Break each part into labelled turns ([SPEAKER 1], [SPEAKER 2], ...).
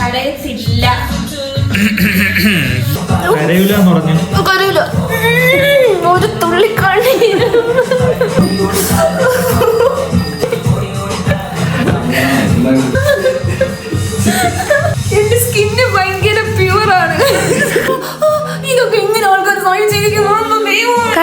[SPEAKER 1] കരയത്തില്ല
[SPEAKER 2] കരയില്ല എന്ന് പറഞ്ഞു
[SPEAKER 3] കരയില്ല ഒരു തുള്ളി കണ്ണീര്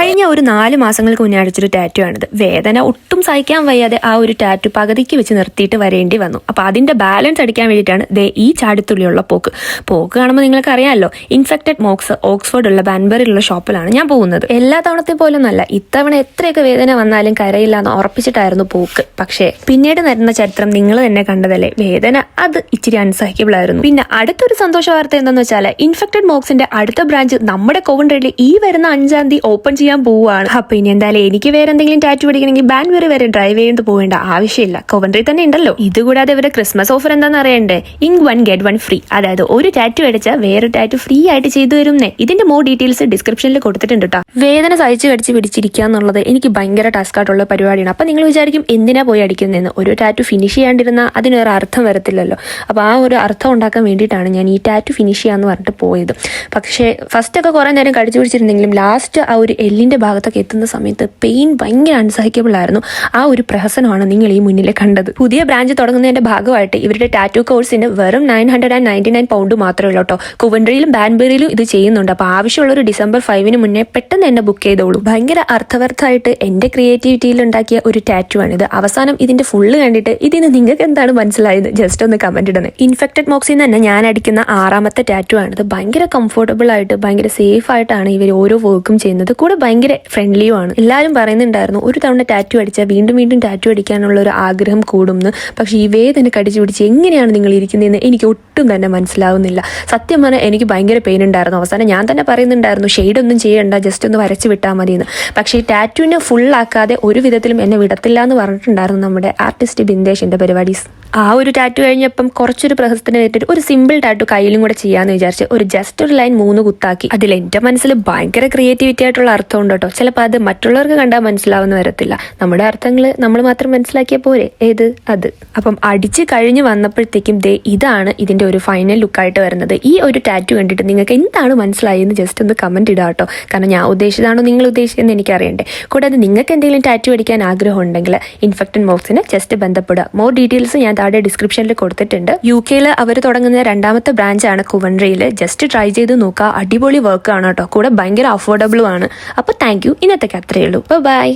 [SPEAKER 4] കഴിഞ്ഞ ഒരു നാല് മാസങ്ങൾക്ക് മുന്നേ അടിച്ചൊരു ടാറ്റു ആണിത്. വേദന ഒട്ടും സഹിക്കാൻ വയ്യാതെ ആ ഒരു ടാറ്റു പകുതിക്ക് വെച്ച് നിർത്തിയിട്ട് വരേണ്ടി വന്നു. അപ്പൊ അതിന്റെ ബാലൻസ് അടിക്കാൻ വേണ്ടിയിട്ടാണ് ദേ ഈ ചാടിത്തുള്ളിയുള്ള പോക്ക്. പോക്ക് കാണുമ്പോൾ നിങ്ങൾക്ക് അറിയാമല്ലോ ഇൻഫെക്റ്റഡ് മോക്സ് ഓക്സ്ഫോർഡ് ഓക്സ്ഫോർഡുള്ള ബാൻബറിലുള്ള ഷോപ്പിലാണ് ഞാൻ പോകുന്നത്. എല്ലാ തവണത്തെ പോലൊന്നല്ല ഇത്തവണ എത്രയൊക്കെ വേദന വന്നാലും കരയില്ല എന്ന് ഉറപ്പിച്ചിട്ടായിരുന്നു പോക്ക്. പക്ഷേ പിന്നീട് നടന്ന ചരിത്രം നിങ്ങൾ തന്നെ കണ്ടതല്ലേ? വേദന അത് ഇച്ചിരി അൺസഹിക്കബിൾ ആയിരുന്നു. പിന്നെ അടുത്തൊരു സന്തോഷ വാർത്ത എന്താണെന്ന് വെച്ചാൽ ഇൻഫെക്റ്റഡ് മോക്സിന്റെ അടുത്ത ബ്രാഞ്ച് നമ്മുടെ കോവൻട്രയിൽ ഈ വരുന്ന അഞ്ചാം തീയതി ഓപ്പൺ ചെയ്യാൻ പോവുകയാണ് അപ്പൊ ഇനി എന്തായാലും എനിക്ക് വേറെ എന്തെങ്കിലും ടാറ്റു പഠിക്കണമെങ്കിൽ ബാൻവറി വരെ ഡ്രൈവ് ചെയ്ത് പോകേണ്ട ആവശ്യമില്ല. കോവൻഡ്രി തന്നെ ഉണ്ടല്ലോ. ഇതുകൂടാതെ ഇവരുടെ ക്രിസ്മസ് ഓഫർ എന്താണെന്ന് അറിയണ്ടേ? Ink one get one free അതായത് ഒരു ടാറ്റു അടിച്ചാൽ വേറെ ടാറ്റു ഫ്രീ ആയിട്ട് ചെയ്തു തരുന്നേ. ഇതിന്റെ മോർ ഡീറ്റെയിൽസ് ഡിസ്ക്രിപ്ഷനിൽ കൊടുത്തിട്ടുണ്ട് കേട്ടോ വേദന സഹിച്ചു കടിച്ച് പിടിച്ചിരിക്കുക എന്നുള്ളത് എനിക്ക് ഭയങ്കര ടാസ്ക് ആയിട്ടുള്ള പരിപാടിയാണ്. അപ്പൊ നിങ്ങൾ വിചാരിക്കും എന്തിനാ പോയി അടിക്കുന്നതെന്ന് ഒരു ടാറ്റു ഫിനിഷ് ചെയ്യാണ്ടിരുന്ന അതിനൊരു അർത്ഥം വരത്തില്ലല്ലോ. അപ്പൊ ആ ഒരു അർത്ഥം ഉണ്ടാക്കാൻ വേണ്ടിയിട്ടാണ് ഞാൻ ഈ ടാറ്റു ഫിനിഷ് ചെയ്യാന്ന് പറഞ്ഞിട്ട് പോയത്. പക്ഷേ ഫസ്റ്റ് ഒക്കെ കുറെ നേരം കടിച്ചു പിടിച്ചിരുന്നെങ്കിലും ലാസ്റ്റ് ആ ഒരു എല്ലിന്റെ ഭാഗത്തൊക്കെ എത്തുന്ന സമയത്ത് പെയിൻ ഭയങ്കര അൺസഹിക്കബിൾ ആയിരുന്നു. ആ ഒരു പ്രഹസനമാണ് നിങ്ങൾ ഈ മുന്നിലെ കണ്ടത്. പുതിയ ബ്രാഞ്ച് തുടങ്ങുന്നതിന്റെ ഭാഗമായിട്ട് ഇവരുടെ ടാറ്റു കോഴ്സിന് വെറും nine hundred and ninety nine pound മാത്രമേ ഉള്ളൂ കേട്ടോ. കുവൻട്രിയിലും ബാൻബെറിയിലും ഇത് ചെയ്യുന്നുണ്ട്. അപ്പോൾ ആവശ്യമുള്ള ഒരു ഡിസംബർ ഫൈവിന് മുന്നേ പെട്ടെന്ന് തന്നെ ബുക്ക് ചെയ്തോളൂ. ഭയങ്കര അർത്ഥവർത്തായിട്ട് എന്റെ ക്രിയേറ്റിവിറ്റിയിൽ ഉണ്ടാക്കിയ ഒരു ടാറ്റു ആണിത്. അവസാനം ഇതിന്റെ ഫുള്ള് കണ്ടിട്ട് ഇതിന് നിങ്ങൾക്ക് എന്താണ് മനസ്സിലായത്? ജസ്റ്റ് ഒന്ന് കമന്റ് ഇടണേ. ഇൻഫെക്റ്റഡ് മോക്സിൽ തന്നെ ഞാൻ അടിക്കുന്ന ആറാമത്തെ ടാറ്റു ആണിത്. ഭയങ്കര കംഫർട്ടബിൾ ആയിട്ട് ഭയങ്കര സേഫ് ആയിട്ടാണ് ഇവർ ഓരോ വർക്കും ചെയ്യുന്നത്. കൂടെ ഫ്രണ്ട്ലിയും ആണ്. എല്ലാവരും പറയുന്നുണ്ടായിരുന്നു ഒരു തവണ ടാറ്റു അടിച്ചാൽ വീണ്ടും വീണ്ടും ടാറ്റു അടിക്കാനുള്ള ഒരു ആഗ്രഹം കൂടുമെന്ന് പക്ഷേ ഇവയെ തന്നെ കടിച്ചു പിടിച്ച് എങ്ങനെയാണ് നിങ്ങൾ ഇരിക്കുന്നതെന്ന് എനിക്ക് ഒട്ടും തന്നെ മനസ്സിലാവുന്നില്ല. സത്യം പറഞ്ഞാൽ എനിക്ക് ഭയങ്കര പെയിൻ ഉണ്ടായിരുന്നു. അവസാനം ഞാൻ തന്നെ പറയുന്നുണ്ടായിരുന്നു ഷെയ്ഡ് ഒന്നും ചെയ്യണ്ട ജസ്റ്റ് ഒന്ന് വരച്ച് വിട്ടാൽ മതി എന്ന് പക്ഷേ ടാറ്റുവിനെ ഫുള്ളാക്കാതെ ഒരു വിധത്തിലും എന്നെ വിടത്തില്ല എന്ന് പറഞ്ഞിട്ടുണ്ടായിരുന്നു നമ്മുടെ ആർട്ടിസ്റ്റ് ബിന്ദേഷിന്റെ പരിപാടീസ് ആ ഒരു ടാറ്റു കഴിഞ്ഞപ്പം കുറച്ചൊരു പ്രഹസത്തിന് നേരിട്ട് ഒരു സിമ്പിൾ ടാറ്റു കയ്യിലും കൂടെ ചെയ്യാന്ന് വിചാരിച്ച് ഒരു ജസ്റ്റ് ഒരു ലൈൻ മൂന്ന് കുത്താക്കി. അതിൽ എന്റെ മനസ്സിൽ ഭയങ്കര ക്രിയേറ്റിവിറ്റി ആയിട്ടുള്ള അർത്ഥം ഉണ്ട് കേട്ടോ ചിലപ്പോൾ അത് മറ്റുള്ളവർക്ക് കണ്ടാൽ മനസ്സിലാവുന്ന വരത്തില്ല. നമ്മുടെ അർത്ഥങ്ങൾ നമ്മൾ മാത്രം മനസ്സിലാക്കിയ പോരെ. ഏത്? അത്. അപ്പം അടിച്ച് കഴിഞ്ഞ് വന്നപ്പോഴത്തേക്കും ദേ ഇതാണ് ഇതിന്റെ ഒരു ഫൈനൽ ലുക്കായിട്ട് വരുന്നത്. ഈ ഒരു ടാറ്റു കണ്ടിട്ട് നിങ്ങൾക്ക് എന്താണ് മനസ്സിലായെന്ന് ജസ്റ്റ് ഒന്ന് കമന്റ് ഇടാം കേട്ടോ കാരണം ഞാൻ ഉദ്ദേശിച്ചതാണോ നിങ്ങൾ ഉദ്ദേശിച്ചതെന്ന് എനിക്ക് അറിയണ്ടേ കൂടാതെ നിങ്ങൾക്ക് എന്തെങ്കിലും ടാറ്റു അടിക്കാൻ ആഗ്രഹം ഉണ്ടെങ്കിൽ ഇൻഫെക്റ്റഡ് മോക്സിന് ജസ്റ്റ് ബന്ധപ്പെടുക. മോർ ഡീറ്റെയിൽസ് ഞാൻ താഴെ ഡിസ്ക്രിപ്ഷനിൽ കൊടുത്തിട്ടുണ്ട്. യു കെയിൽ അവർ തുടങ്ങുന്ന രണ്ടാമത്തെ ബ്രാഞ്ചാണ് കുവൻട്രിയിൽ ജസ്റ്റ് ട്രൈ ചെയ്ത് നോക്കുക അടിപൊളി വർക്ക് ആണ് കേട്ടോ. കൂടെ ഭയങ്കര അഫോർഡബിളും ആണ്. അപ്പോൾ താങ്ക് യു ഇന്നത്തേക്ക് അത്രയേ ഉള്ളൂ. ബൈ